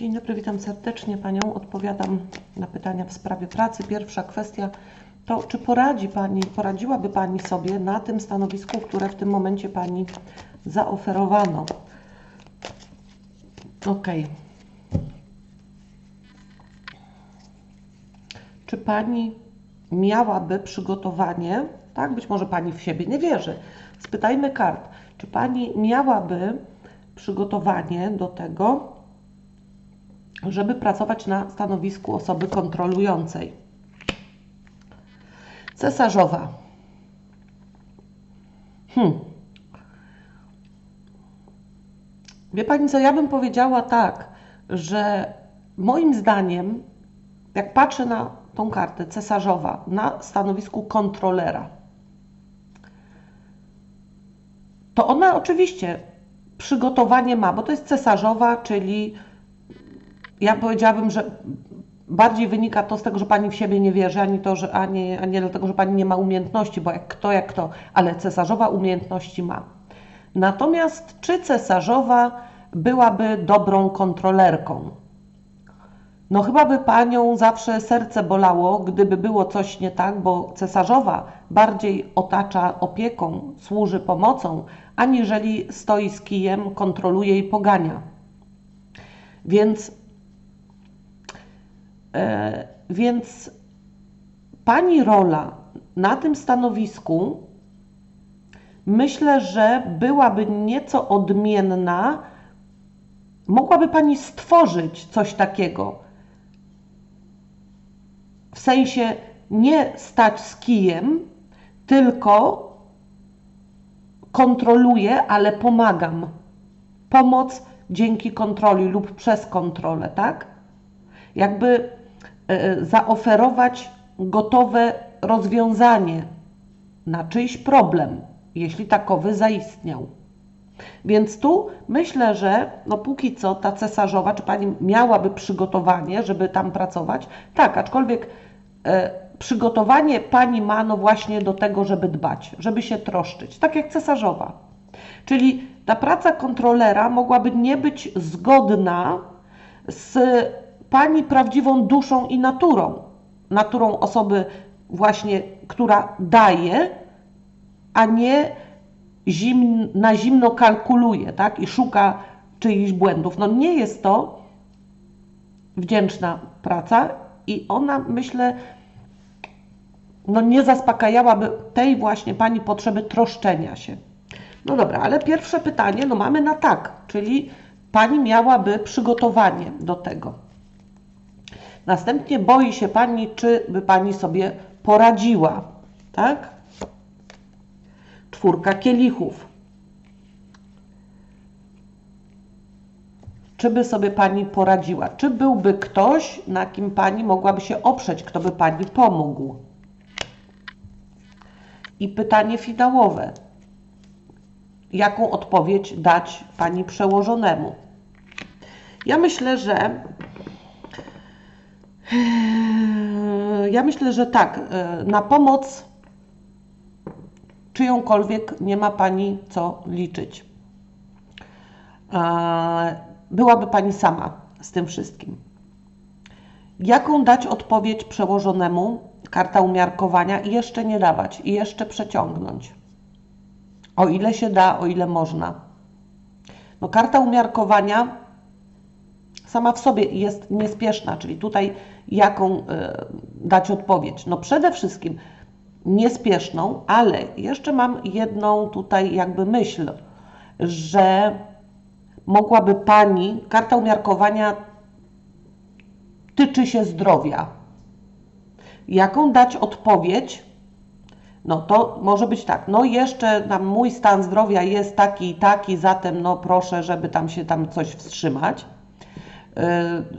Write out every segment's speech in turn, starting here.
Dzień dobry, witam serdecznie Panią. Odpowiadam na pytania w sprawie pracy. Pierwsza kwestia to, czy poradzi Pani, poradziłaby Pani sobie na tym stanowisku, które w tym momencie Pani zaoferowano? Ok. Czy Pani miałaby przygotowanie, tak? Być może Pani w siebie nie wierzy. Spytajmy kart. Czy Pani miałaby przygotowanie do tego, żeby pracować na stanowisku osoby kontrolującej. Cesarzowa. Hmm. Wie Pani co, ja bym powiedziała tak, że moim zdaniem, jak patrzę na tą kartę cesarzowa na stanowisku kontrolera, to ona oczywiście przygotowanie ma, bo to jest cesarzowa, czyli ja powiedziałabym, że bardziej wynika to z tego, że pani w siebie nie wierzy, ani to, że ani, ani dlatego, że pani nie ma umiejętności, bo jak kto, jak kto, ale cesarzowa umiejętności ma. Natomiast czy cesarzowa byłaby dobrą kontrolerką? No chyba by panią zawsze serce bolało, gdyby było coś nie tak, bo cesarzowa bardziej otacza opieką, służy pomocą, aniżeli stoi z kijem, kontroluje i pogania. Więc więc Pani rola na tym stanowisku myślę, że byłaby nieco odmienna. Mogłaby Pani stworzyć coś takiego. W sensie nie stać z kijem, tylko kontroluję, ale pomagam. Pomoc dzięki kontroli lub przez kontrolę, tak? Jakby E, zaoferować gotowe rozwiązanie na czyjś problem, jeśli takowy zaistniał. Więc tu myślę, że no póki co ta cesarzowa, czy pani miałaby przygotowanie, żeby tam pracować? Tak, aczkolwiek e, przygotowanie pani ma no właśnie do tego, żeby dbać, żeby się troszczyć, tak jak cesarzowa. Czyli ta praca kontrolera mogłaby nie być zgodna z Pani prawdziwą duszą i naturą. Naturą osoby właśnie, która daje, a nie na zimno kalkuluje tak? i szuka czyichś błędów. No nie jest to wdzięczna praca i ona, myślę, no nie zaspokajałaby tej właśnie Pani potrzeby troszczenia się. No dobra, ale pierwsze pytanie, no mamy na tak, czyli Pani miałaby przygotowanie do tego. Następnie boi się Pani, czy by Pani sobie poradziła. Tak? Czwórka kielichów. Czy by sobie Pani poradziła? Czy byłby ktoś, na kim Pani mogłaby się oprzeć, kto by Pani pomógł? I pytanie finałowe. Jaką odpowiedź dać Pani przełożonemu? Ja myślę, że ja myślę, że tak. Eee, na pomoc czyjąkolwiek nie ma Pani co liczyć. Eee, byłaby Pani sama z tym wszystkim. Jaką dać odpowiedź przełożonemu? Karta umiarkowania i jeszcze nie dawać, i jeszcze przeciągnąć. O ile się da, o ile można. No, karta umiarkowania sama w sobie jest niespieszna, czyli tutaj jaką e, dać odpowiedź? No przede wszystkim niespieszną, ale jeszcze mam jedną tutaj jakby myśl, że mogłaby Pani, karta umiarkowania tyczy się zdrowia. Jaką dać odpowiedź? No to może być tak, no jeszcze tam mój stan zdrowia jest taki i taki, zatem no proszę, żeby tam się tam coś wstrzymać.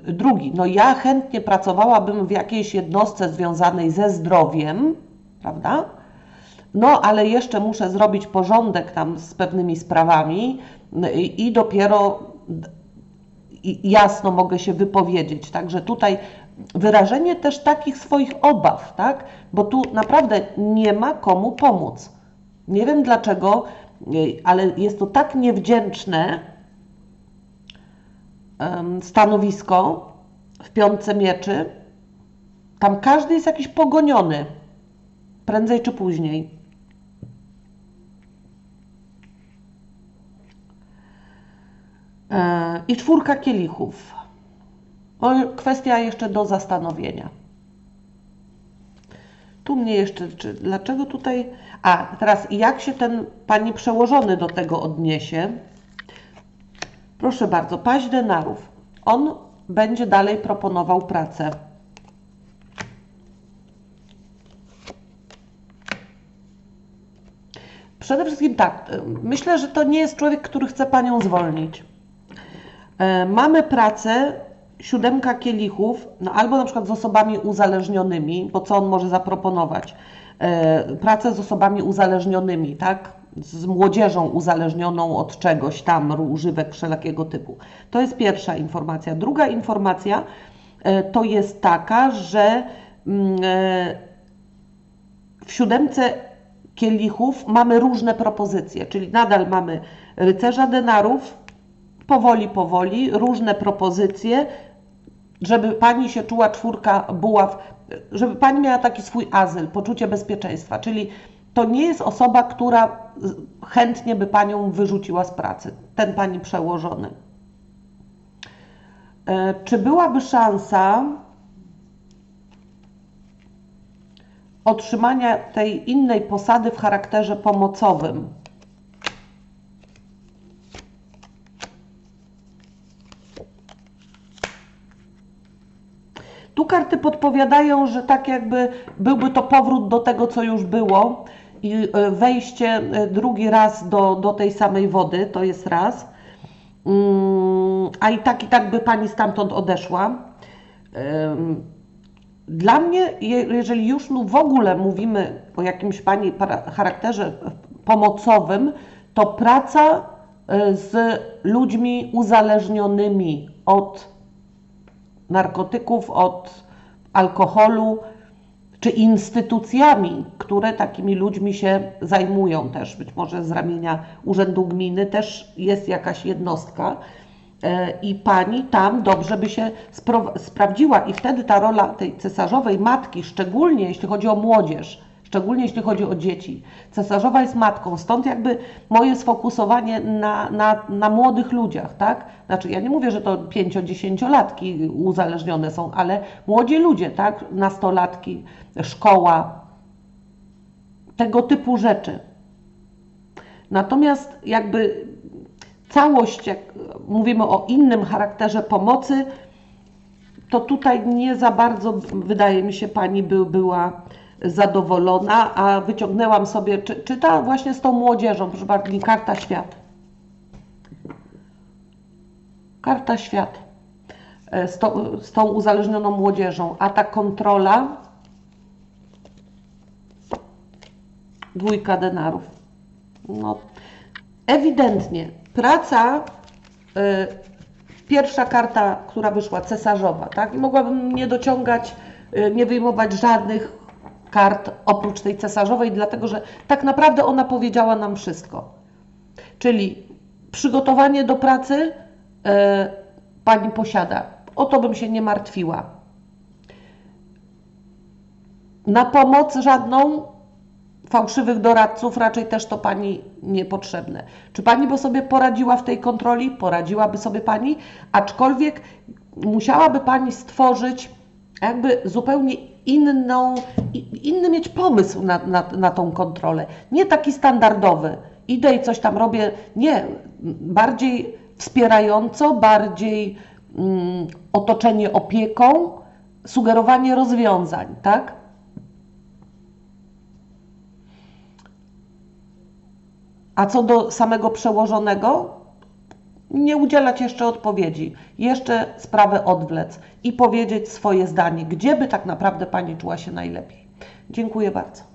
Y, drugi, no ja chętnie pracowałabym w jakiejś jednostce związanej ze zdrowiem, prawda? No, ale jeszcze muszę zrobić porządek tam z pewnymi sprawami y, i dopiero jasno mogę się wypowiedzieć. Także tutaj wyrażenie też takich swoich obaw, tak? Bo tu naprawdę nie ma komu pomóc. Nie wiem dlaczego, y, ale jest to tak niewdzięczne, stanowisko w piątce mieczy. Tam każdy jest jakiś pogoniony, prędzej czy później. E, I czwórka kielichów. O, kwestia jeszcze do zastanowienia. Tu mnie jeszcze, czy, dlaczego tutaj. A teraz, jak się ten pani przełożony do tego odniesie? Proszę bardzo, paź denarów. On będzie dalej proponował pracę. Przede wszystkim tak, y, myślę, że to nie jest człowiek, który chce panią zwolnić. E, Mamy pracę, siódemka kielichów, no albo na przykład z osobami uzależnionymi, bo co on może zaproponować? E, Pracę z osobami uzależnionymi, tak? Z młodzieżą uzależnioną od czegoś tam, używek wszelakiego typu. To jest pierwsza informacja. Druga informacja e, to jest taka, że mm, e, w siódemce kielichów mamy różne propozycje, czyli nadal mamy rycerza denarów, powoli, powoli, różne propozycje, żeby pani się czuła czwórka buław, żeby pani miała taki swój azyl, poczucie bezpieczeństwa, czyli to nie jest osoba, która chętnie by panią wyrzuciła z pracy, ten pani przełożony. E, Czy byłaby szansa otrzymania tej innej posady w charakterze pomocowym? Tu karty podpowiadają, że tak jakby byłby to powrót do tego, co już było i e, wejście e, drugi raz do, do tej samej wody, to jest raz. Mm, A i tak, i tak by pani stamtąd odeszła. Dla mnie, je- jeżeli już no w ogóle mówimy o jakimś pani charakterze pomocowym, to praca y, z ludźmi uzależnionymi od narkotyków, od alkoholu, czy instytucjami, które takimi ludźmi się zajmują też, być może z ramienia Urzędu Gminy też jest jakaś jednostka e, i pani tam dobrze by się sprawdziła. I wtedy ta rola tej cesarzowej matki, szczególnie jeśli chodzi o młodzież, szczególnie jeśli chodzi o dzieci. Cesarzowa jest matką, stąd jakby moje sfokusowanie na, na, na młodych ludziach, tak? Znaczy, ja nie mówię, że to pięcio-dziesięciolatki uzależnione są, ale młodzi ludzie, tak? Nastolatki, szkoła, tego typu rzeczy. Natomiast jakby całość, jak mówimy o innym charakterze pomocy, to tutaj nie za bardzo, wydaje mi się, pani by, była zadowolona, a wyciągnęłam sobie, czy, czy ta właśnie z tą młodzieżą, proszę bardzo, karta świat. Karta świat E, z, to, z tą uzależnioną młodzieżą, a ta kontrola dwójka denarów. No, ewidentnie praca, y, pierwsza karta, która wyszła, cesarzowa, tak? I mogłabym nie dociągać, y, nie wyjmować żadnych kart oprócz tej cesarzowej, dlatego że tak naprawdę ona powiedziała nam wszystko. Czyli przygotowanie do pracy y, pani posiada. O to bym się nie martwiła. Na pomoc żadną fałszywych doradców raczej też to pani niepotrzebne. Czy pani by sobie poradziła w tej kontroli? Poradziłaby sobie pani, aczkolwiek musiałaby pani stworzyć jakby zupełnie inną, inny mieć pomysł na, na, na tą kontrolę. Nie taki standardowy. Idę i coś tam robię. Nie, bardziej wspierająco, bardziej mm, otoczenie opieką, sugerowanie rozwiązań, tak? A co do samego przełożonego, nie udzielać jeszcze odpowiedzi, jeszcze sprawę odwlec i powiedzieć swoje zdanie, gdzie by tak naprawdę Pani czuła się najlepiej. Dziękuję bardzo.